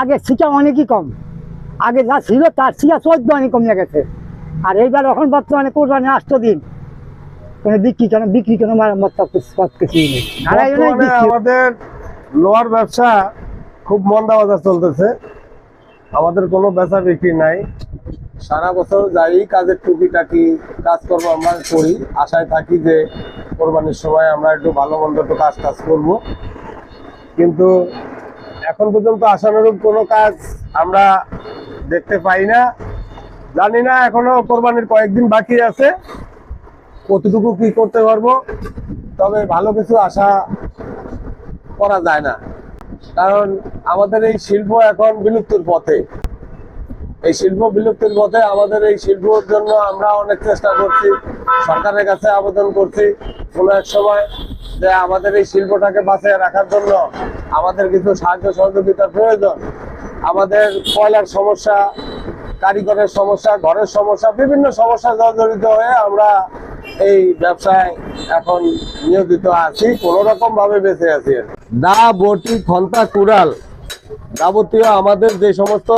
আগে শিকা অনেকই কম। আগে যা ছিল তার শিকা চোদ্দ অনেক কমে গেছে। আর এইবার এখন বর্তমানে কোরবানি আষ্ট দিন কোনো বিক্রি কেন বিক্রি কেন কিছুই নেই। আমাদের লোহার ব্যবসা খুব মন্দা বাজার চলতেছে। আমাদের কোনো বেচা বিক্রি নাই। সারা বছর যাই কাজের টুকিটাকি কাজকর্ম আমরা করি। আশায় থাকি যে কোরবানির সময় আমরা একটু ভালো মন্দ একটু কাজ কাজ করব। কিন্তু এখন পর্যন্ত আশানুরূপ কোনো কাজ আমরা দেখতে পাই না। জানি না, এখনও কোরবানির কয়েকদিন বাকি আছে। কতটুকু কি করতে পারব? তবে ভালো কিছু আশা করা যায় না। কারণ আমাদের এই শিল্প এখন বিলুপ্তির পথে। এই শিল্প বিলুপ্তির পথে আমাদের এই শিল্পর জন্য আমরা অনেক চেষ্টা করছি, সরকারের কাছে আবেদন করছি। কোনো এক সময় যে আমাদের এই শিল্পটাকে বাঁচিয়ে রাখার জন্য আমাদের কিছু সাহায্য সহযোগিতার প্রয়োজন আমাদের কয়লার সমস্যা, কারিগরের সমস্যা, ঘরের সমস্যা, বিভিন্ন সমস্যা জর্জরিত হয়ে আমরা এই ব্যবসায় এখন নিয়োজিত আছি কোনো রকম ভাবে বেঁচে আছি। দা বটি, খন্তা, কুড়াল যাবতীয় আমাদের যে সমস্ত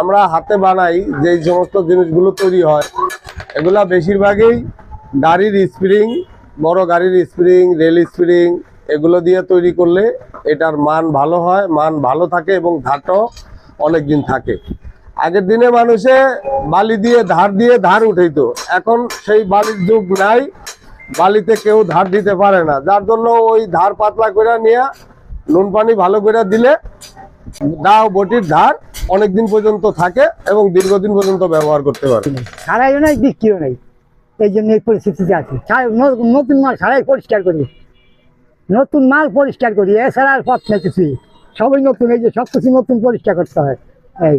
আমরা হাতে বানাই, যে সমস্ত জিনিসগুলো তৈরি হয়, এগুলা বেশিরভাগই গাড়ির স্প্রিং, বড় গাড়ির স্প্রিং, রেল স্প্রিং এগুলো দিয়ে তৈরি করলে এটার মান ভালো হয়, মান ভালো থাকে এবং ধারটাও অনেক দিন থাকে। আগের দিনে মানুষে বালি দিয়ে ধার দিয়ে ধার উঠাইতো। এখন সেই বালির যুগ নাই, বালিতে কেউ ধার দিতে পারে না। যার জন্য ওই ধার পাতলা করে নিয়ে, নুন পানি ভালো করে দিলে দাও বটির ধার অনেক দিন পর্যন্ত থাকে এবং দীর্ঘদিন পর্যন্ত ব্যবহার করতে পারে। সারাইও নাই, বিক্রিও নেই। এই জন্য এই পরিস্থিতিতে আছে। নতুন মাল সারাই পরিষ্কার করি। নতুন মাল পরিষ্কার করি, এছাড়া আর পথ কিছুই। সবই নতুন, এই যে সব কিছু নতুন পরিষ্কার করতে হয়। এই